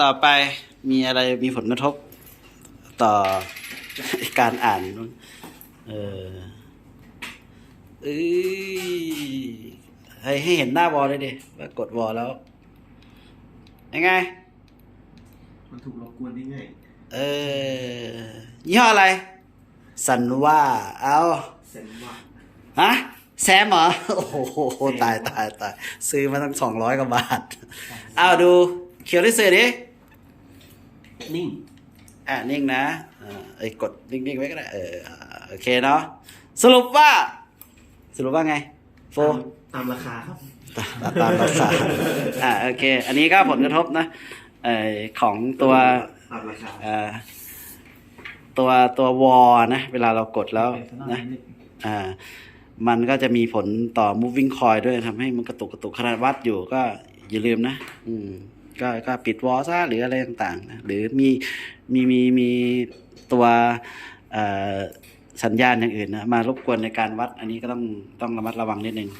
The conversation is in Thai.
ต่อไปมีอะไรมีผลกระทบ ต่อการอ่านมั้งเออเอ้ยให้ให้เห็นหน้าวอลเลยดิว่ากดวอลแล้วยังไง มันถูกรบกวนได้ง่ายเออยี่ห้ออะไร สันว่าเอาเซนว่าฮะแซมเหรอ โอ้โห ตายตายตายซื้อมาตั้งสองร้อยกว่าบาท เอาดู เขียวที่สื่อดิ นิ่ง อะนิ่งนะอ่าเอ้ยกดนิ่งๆไว้ก็ได้เอออ่าโอเคเนาะสรุปว่า สรุปว่าไง โฟตามตามราคาครับ ตามตามราคาอ่าโอเค อันนี้ก็ผลกระทบนะเอ่อของตัวตามราคาเอ่อตัวตัววอนะ เวลาเรากดแล้วนะอ่ามันก็จะมีผลต่อ moving coil ด้วยทำให้มันกระตุกกระตุกขนาดวัดอยู่ก็อย่าลืมนะ อืม ก็ก็ปิดวอลซะหรืออะไรต่างๆนะหรือมีมีมีมีตัวสัญญาณอย่างอื่นนะมารบกวนในการวัดอันนี้ก็ต้องต้องระมัดระวังนิดนึง